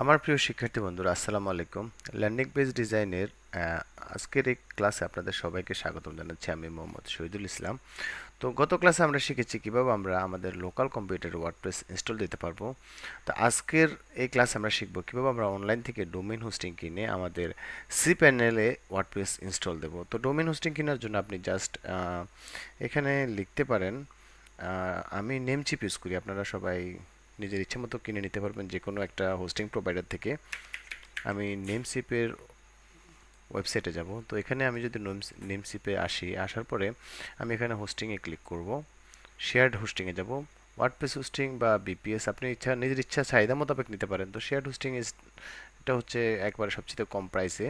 আমার প্রিয় শিক্ষার্থী বন্ধুরা, আসসালামু আলাইকুম। ল্যান্ডিং পেজ ডিজাইনের আজকের এই ক্লাসে আপনাদের সবাইকে স্বাগতম জানাচ্ছি আমি মোহাম্মদ শহীদুল ইসলাম। তো গত ক্লাসে আমরা শিখেছি কীভাবে আমরা আমাদের লোকাল কম্পিউটারে ওয়ার্ডপ্রেস ইনস্টল দিতে পারব। তো আজকের এই ক্লাসে আমরা শিখব কীভাবে আমরা অনলাইন থেকে ডোমেইন হোস্টিং কিনে আমাদের সি প্যানেলে ওয়ার্ডপ্রেস ইনস্টল দেব। তো ডোমেইন হোস্টিং কেনার জন্য আপনি জাস্ট এখানে লিখতে পারেন আমি নেম চিপ ইউজ করি, আপনারা সবাই নিজের ইচ্ছে মতো কিনে নিতে পারবেন যে কোনো একটা হোস্টিং প্রোভাইডার থেকে। আমি নেমসিপের ওয়েবসাইটে যাব। তো এখানে আমি যদি নেমসিপে আসি, আসার পরে আমি এখানে হোস্টিংয়ে ক্লিক করব। শেয়ার্ড হোস্টিংয়ে যাব। ওয়ার্ডপ্রেস হোস্টিং বা বিপিএস আপনি ইচ্ছা, নিজের ইচ্ছা, চাহিদা মোতাবেক নিতে পারেন। তো শেয়ার্ড হোস্টিং এটা হচ্ছে একবারে সবচেয়ে কম প্রাইসে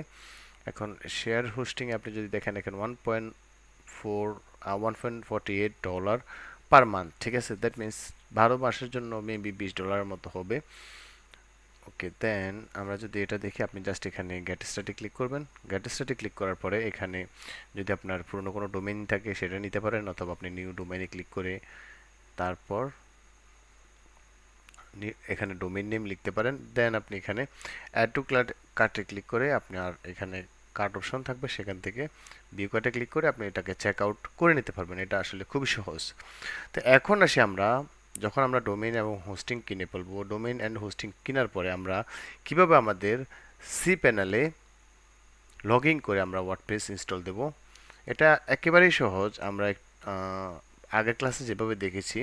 এখন শেয়ার হোস্টিংয়ে আপনি যদি দেখেন, এখানে one point four one point forty eight dollar per month ঠিক আছে? দ্যাট মিন্স বারো মাসের জন্য মেবি বিশ ডলারের মতো হবে। ওকে দেন আমরা যদি এটা দেখি, আপনি জাস্ট এখানে গেট স্টার্টে ক্লিক করবেন। গেট স্টার্টে ক্লিক করার পরে এখানে যদি আপনার পুরনো কোনো ডোমেইন থাকে, সেটা নিতে পারেন অথবা আপনি নিউ ডোমেইনে ক্লিক করে তারপর এখানে ডোমেইন নেম লিখতে পারেন। দেন আপনি এখানে অ্যাড টু ক্লার্ট কার্টে ক্লিক করে আপনার এখানে কার্ট অপশন থাকবে সেখান থেকে ভিউ কার্টে ক্লিক করে আপনি এটাকে চেক আউট করে নিতে পারবেন। এটা আসলে খুবই সহজ। তো এখন আসি আমরা, যখন আমরা ডোমেইন এবং হোস্টিং কিনে ফেলব ডোমেইন অ্যান্ড হোস্টিং কেনার পরে আমরা কীভাবে আমাদের সি প্যানেলে লগ ইন করে আমরা ওয়ার্ডপ্রেস ইনস্টল দেব? এটা একেবারেই সহজ। আমরা আগের ক্লাসে যেভাবে দেখেছি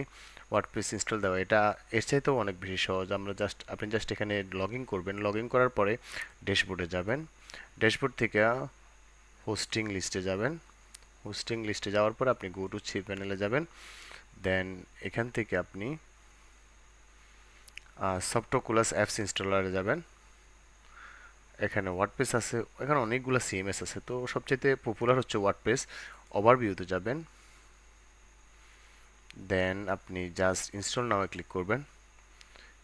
ওয়ার্ডপ্রেস ইনস্টল দেওয়া, এটা এর চাইতেও অনেক বেশি সহজ। আমরা জাস্ট আপনি জাস্ট এখানে লগ করবেন। লগ ইন করার পরে ড্যাশবোর্ডে যাবেন। ড্যাশবোর্ড থেকে হোস্টিং লিস্টে যাবেন। হোস্টিং লিস্টে যাওয়ার পর আপনি গো টু সি প্যানেলে যাবেন। দেন এখান থেকে আপনি সফটোকুলাস অ্যাপস ইনস্টলারে যাবেন। এখানে ওয়ার্ডপ্রেস আছে, এখানে অনেকগুলো সিএমএস আছে। তো সবচেয়ে পপুলার হচ্ছে ওয়ার্ডপ্রেস। ওভারভিউতে যাবেন। দেন আপনি জাস্ট ইনস্টল নামে ক্লিক করবেন।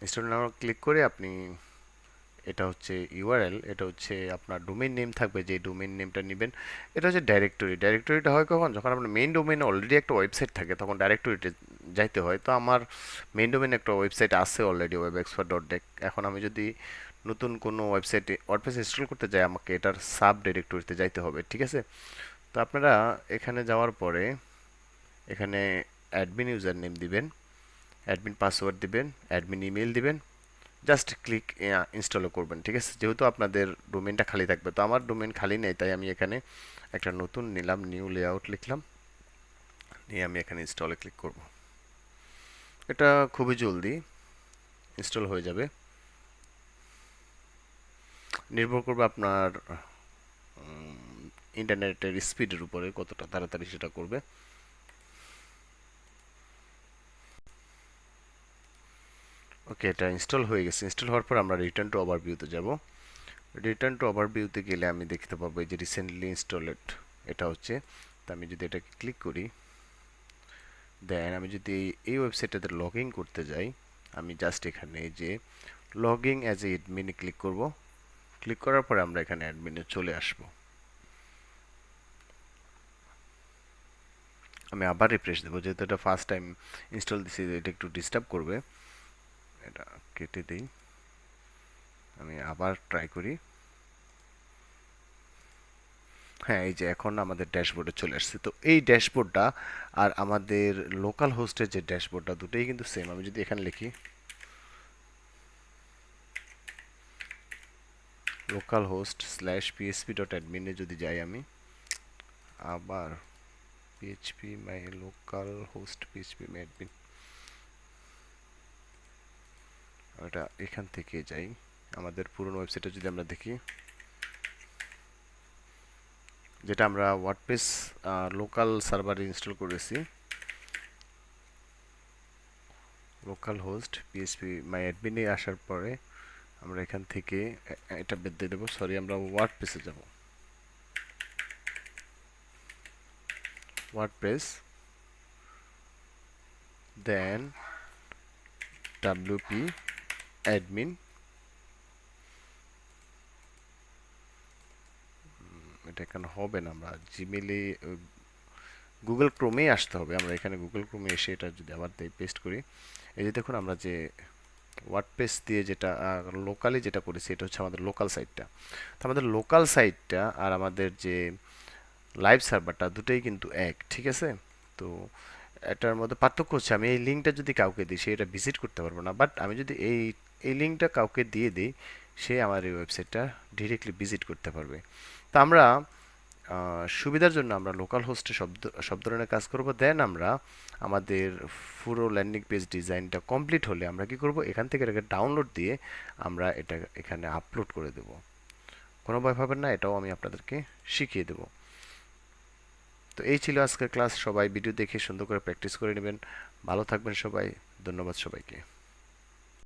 ইনস্টল নামে ক্লিক করে আপনি এটা হচ্ছে ইউআরএল এটা হচ্ছে আপনার ডোমেইন নেম থাকবে যে ডোমেইন নেমটা নেবেন, এটা হচ্ছে ডাইরেক্টরি ডাইরেক্টরিটা হয় কখন? যখন আপনার মেইন ডোমেইনে অলরেডি একটা ওয়েবসাইট থাকে, তখন ডাইরেক্টরিতে যাইতে হয়। তো আমার মেইন ডোমেইনে একটা ওয়েবসাইট আছে already web expert dot deck এখন আমি যদি নতুন কোনো ওয়েবসাইটে ওয়ার্ডপ্রেস ইনস্টল করতে যাই, আমাকে এটার সাব ডাইরেক্টরিতে যাইতে হবে, ঠিক আছে? তো আপনারা এখানে যাওয়ার পরে এখানে অ্যাডমিন ইউজার নেম দিবেন অ্যাডমিন পাসওয়ার্ড দিবেন অ্যাডমিন ইমেল দিবেন জাস্ট ক্লিক ইনস্টলও করবেন, ঠিক আছে? যেহেতু আপনাদের ডোমেনটা খালি থাকবে, তো আমার ডোমেন খালি নেই, তাই আমি এখানে একটা নতুন নিলাম নিউ লেআউট লিখলাম। নিয়ে আমি এখানে ইনস্টলে ক্লিক করব। এটা খুবই জলদি ইনস্টল হয়ে যাবে। নির্ভর করবে আপনার ইন্টারনেটের স্পিডের উপরে কতটা তাড়াতাড়ি সেটা করবে। ওকে, এটা ইনস্টল হয়ে গেছে। ইনস্টল হওয়ার পর আমরা রিটার্ন টু ওভারভিউতে যাব। রিটার্ন টু ওভারভিউতে গেলে আমি দেখতে পাবো এই যে রিসেন্টলি ইনস্টলেড এটা হচ্ছে। তো আমি যদি এটাকে ক্লিক করি দেন আমি যদি এই- ওয়েবসাইটটাতে লগ ইন করতে যাই, আমি জাস্ট এখানে যে লগ ইন অ্যাজ এ অ্যাডমিনে ক্লিক করব। ক্লিক করার পরে আমরা এখানে অ্যাডমিনে চলে আসব। আমি আবার রিফ্রেশ দেবো, যেহেতু এটা ফার্স্ট টাইম ইনস্টল দিছি, এটা একটু ডিস্টার্ব করবে। এটা কেটে দিই। আমি আবার ট্রাই করি। হ্যাঁ এই যে এখন আমাদের ড্যাশবোর্ডে চলে আসছে। তো এই ড্যাশবোর্ডটা আর আমাদের লোকাল হোস্টের যে ড্যাশবোর্ডটা দুটোই কিন্তু সেম আমি যদি এখানে লিখি localhost slash PHP dot অ্যাডমিনে যদি যাই আমি, আবার PHP my localhost PHP my admin ওটা এখান থেকে যাই। আমাদের পুরনো ওয়েবসাইটে যদি আমরা দেখি। যেটা আমরা ওয়ার্ডপ্রেস লোকাল সার্ভারে ইনস্টল করেছি। লোকাল হোস্ট পিএসপি মাই অ্যাডমিনে আসার পরে আমরা এখান থেকে এটা দিয়ে দেবো। সরি আমরা ওয়ার্ডপ্রেসে যাব। ওয়ার্ডপ্রেস দেন ডাব্লিউপি অ্যাডমিন এটা এখানে হবে না? আমরা জিমেলে গুগল ক্রোমেই আসতে হবে। আমরা এখানে গুগল ক্রোমে এসে এটা যদি আবার পেস্ট করি, এই যে দেখুন আমরা যে ওয়ার্ডপ্রেস দিয়ে যেটা লোকালি যেটা করেছি, এটা হচ্ছে আমাদের লোকাল সাইটটা তো আমাদের লোকাল সাইটটা আর আমাদের যে লাইভ সার্ভারটা দুটোই কিন্তু এক, ঠিক আছে? তো এটার মধ্যে পার্থক্য হচ্ছে, আমি এই লিঙ্কটা যদি কাউকে দিই, সে এটা ভিজিট করতে পারব না। বাট আমি যদি এই এই লিঙ্কটা কাউকে দিয়ে দিই, সে আমার এই ওয়েবসাইটটা ডিরেক্টলি ভিজিট করতে পারবে। তো আমরা সুবিধার জন্য আমরা লোকাল হোস্টে সব সব ধরনের কাজ করব। দেন আমরা আমাদের পুরো ল্যান্ডিং পেজ ডিজাইনটা কমপ্লিট হলে আমরা কি করব? এখান থেকে এটাকে ডাউনলোড দিয়ে আমরা এটা এখানে আপলোড করে দেব। কোনো ভয় পাবেন না, এটাও আমি আপনাদেরকে শিখিয়ে দেব। তো এই ছিল আজকের ক্লাস সবাই ভিডিও দেখে সুন্দর করে প্র্যাকটিস করে নেবেন। ভালো থাকবেন সবাই। ধন্যবাদ সবাইকে।